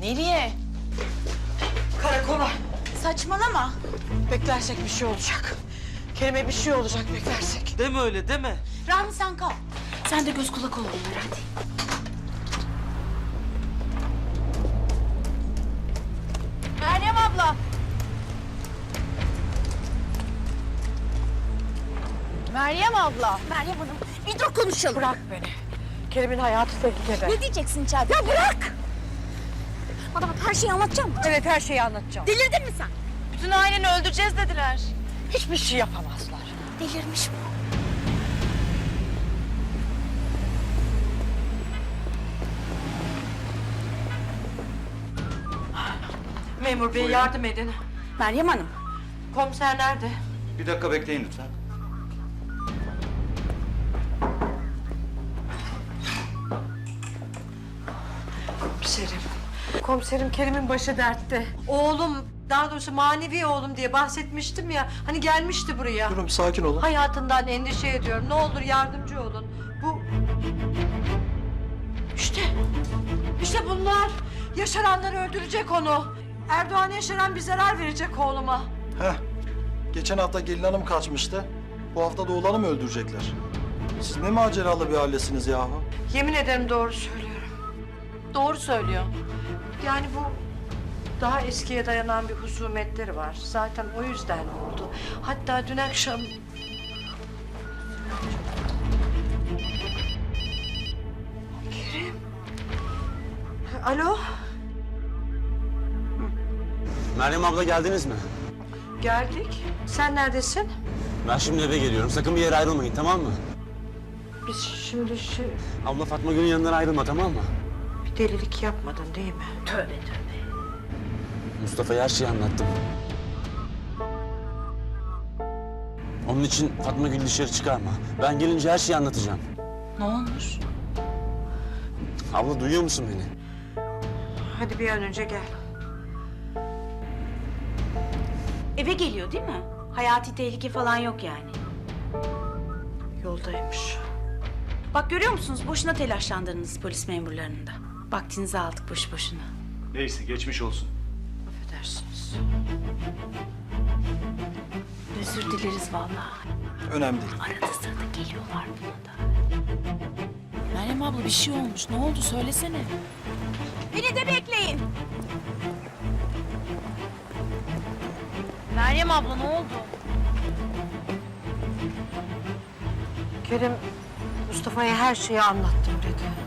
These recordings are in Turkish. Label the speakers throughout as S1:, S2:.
S1: Nereye?
S2: Karakola.
S1: Saçmalama.
S2: Beklersek bir şey olacak. Kerime bir şey olacak beklersek.
S3: Deme öyle deme.
S1: Rahmi sen kal. Sen de göz kulak ol onlara hadi. Meryem abla. Meryem abla. Meryem Hanım bir dur konuşalım.
S2: Bırak beni. Kerim'in hayatı tehlikede.
S1: Ne diyeceksin içeride? Ya bırak. Bana bak her şeyi anlatacağım.
S2: Evet her şeyi anlatacağım.
S1: Delirdin mi sen?
S2: Bütün aileni öldüreceğiz dediler. Hiçbir şey yapamazlar.
S1: Delirmiş bu.
S2: Memur bey yardım edin.
S1: Meryem Hanım.
S2: Komiser nerede?
S4: Bir dakika bekleyin lütfen.
S2: Komiserim Kerim'in başı dertte. Oğlum, daha doğrusu manevi oğlum diye bahsetmiştim ya. Hani gelmişti buraya.
S4: Durun sakin olun.
S2: Hayatından endişe ediyorum. Ne olur yardımcı olun. Bu... İşte, işte bunlar. Yaşaranlar öldürecek onu. Erdoğan Yaşaran bir zarar verecek oğluma.
S4: Heh. Geçen hafta gelin hanım kaçmıştı. Bu hafta da oğlanı mı öldürecekler? Siz ne maceralı bir ailesiniz yahu.
S2: Yemin ederim doğru söylüyorum. Doğru söylüyor. Yani bu daha eskiye dayanan bir husumetleri var. Zaten o yüzden oldu. Hatta dün akşam... Kerim. Alo,
S5: Meryem abla geldiniz mi?
S2: geldik. Sen neredesin?
S5: Ben şimdi eve geliyorum. Sakın bir yere ayrılmayın tamam mı?
S2: Biz şimdi şey,
S5: Abla Fatma Gül'ün yanından ayrılma tamam mı?
S2: Bir delilik yapmadın değil mi?
S1: Tövbe tövbe.
S5: Mustafa'ya her şeyi anlattım. Onun için Fatma Gül dışarı çıkarma. Ben gelince her şeyi anlatacağım.
S1: Ne olmuş?
S5: Abla duyuyor musun beni?
S2: Hadi bir an önce gel.
S1: Eve geliyor değil mi? Hayati tehlike falan yok yani.
S2: Yoldaymış.
S1: Bak görüyor musunuz? Boşuna telaşlandırdınız polis memurlarını da. Vaktinizi aldık boş boşuna.
S4: Neyse geçmiş olsun.
S2: Affedersiniz.
S1: Özür dileriz vallahi.
S4: Önemli değil.
S1: Arada sırada geliyorlar buna da. Meryem abla bir şey olmuş. Ne oldu söylesene. Beni de bekleyin. Meryem abla ne oldu?
S2: Kerim Mustafa'ya her şeyi anlattım dedi.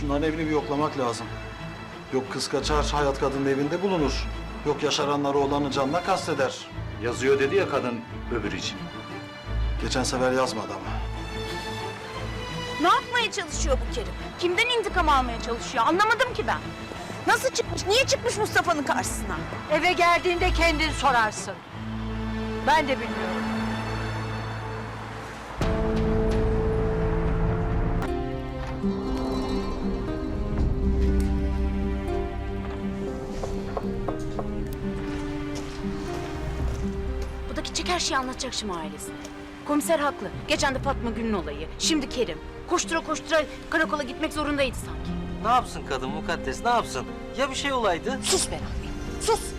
S4: Şunların evini bir yoklamak lazım. Yok kız kaçar, hayat kadının evinde bulunur. Yok yaşaranları oğlanın canına kasteder. Yazıyor dedi ya kadın öbür için. Geçen sefer yazmadı ama.
S1: Ne yapmaya çalışıyor bu Kerim? Kimden intikam almaya çalışıyor? Anlamadım ki ben. Nasıl çıkmış? Niye çıkmış Mustafa'nın karşısına?
S2: Eve geldiğinde kendin sorarsın. Ben de bilmiyorum.
S1: Her şeyi anlatacak şimdi ailesine. Komiser haklı. Geçen de Fatma Gül'ün olayı. Şimdi Kerim. Koştura koştura karakola gitmek zorundaydı sanki.
S3: Ne yapsın kadın mukaddes ne yapsın? Ya bir şey olaydı?
S1: Sus be Rahmi. Sus.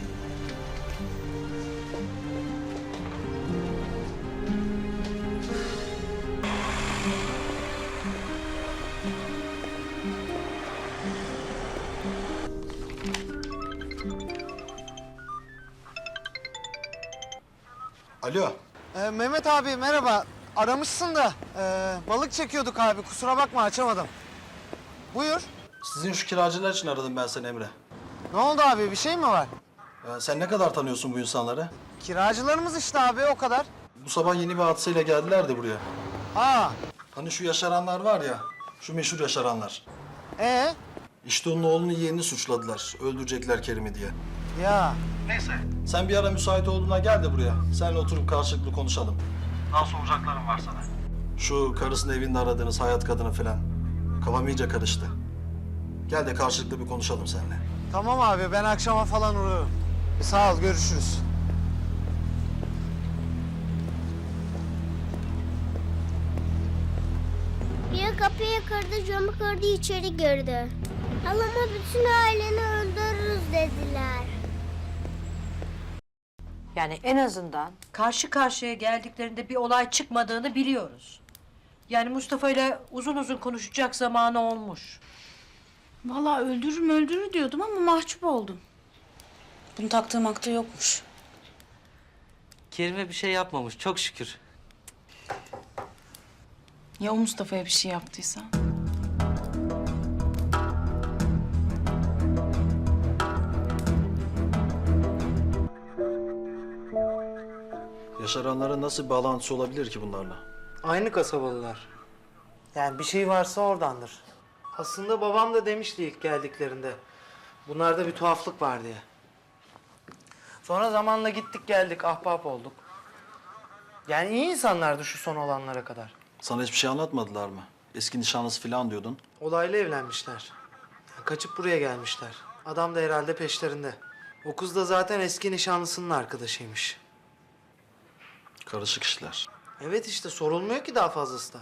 S4: Alo.
S6: Ee, Mehmet abi merhaba. Aramışsın da ee, balık çekiyorduk abi. Kusura bakma açamadım. Buyur.
S4: Sizin şu kiracılar için aradım ben seni Emre.
S6: Ne oldu abi? Bir şey mi var?
S4: Ya sen ne kadar tanıyorsun bu insanları?
S6: Kiracılarımız işte abi o kadar.
S4: Bu sabah yeni bir hadiseyle geldiler de buraya.
S6: Ha.
S4: Hani şu yaşaranlar var ya, şu meşhur yaşaranlar.
S6: Ee?
S4: İşte onun oğlunu yeğenini suçladılar. Öldürecekler Kerim'i diye.
S6: Ya.
S4: Sen bir ara müsait olduğuna gel de buraya. Seninle oturup karşılıklı konuşalım. Daha soracaklarım var sana. Şu karısının evinde aradığınız hayat kadını falan. Kafam iyice karıştı. Gel de karşılıklı bir konuşalım seninle.
S6: Tamam abi ben akşama falan uğrarım. Sağ ol görüşürüz.
S7: Biri kapıyı kırdı, camı kırdı, içeri girdi. Halama bütün aileni öldürürüz dediler.
S2: Yani en azından karşı karşıya geldiklerinde bir olay çıkmadığını biliyoruz. Yani Mustafa ile uzun uzun konuşacak zamanı olmuş.
S1: Vallahi öldürür mü öldürür diyordum ama mahcup oldum. Bunu taktığım akta yokmuş.
S3: Kerime bir şey yapmamış çok şükür.
S1: Ya o Mustafa'ya bir şey yaptıysa?
S4: Yaşaranların nasıl bağlantısı olabilir ki bunlarla?
S6: Aynı kasabalılar. Yani bir şey varsa oradandır. Aslında babam da demişti ilk geldiklerinde. Bunlarda bir tuhaflık var diye. Sonra zamanla gittik geldik ahbap olduk. Yani iyi insanlardı şu son olanlara kadar.
S4: Sana hiçbir şey anlatmadılar mı? Eski nişanlısı falan diyordun.
S6: Olaylı evlenmişler. Yani kaçıp buraya gelmişler. Adam da herhalde peşlerinde. O kız da zaten eski nişanlısının arkadaşıymış.
S4: Karışık işler.
S6: Evet işte sorulmuyor ki daha fazlası da.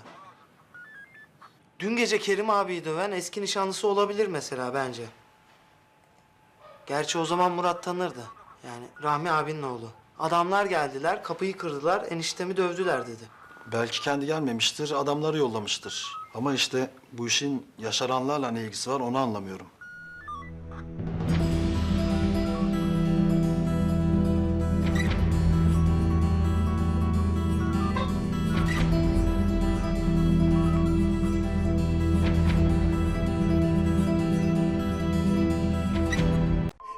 S6: Dün gece Kerim abiyi döven eski nişanlısı olabilir mesela bence. Gerçi o zaman Murat tanırdı. Yani Rahmi abinin oğlu. Adamlar geldiler, kapıyı kırdılar, eniştemi dövdüler dedi.
S4: Belki kendi gelmemiştir, adamları yollamıştır. Ama işte bu işin yaşaranlarla ne ilgisi var onu anlamıyorum.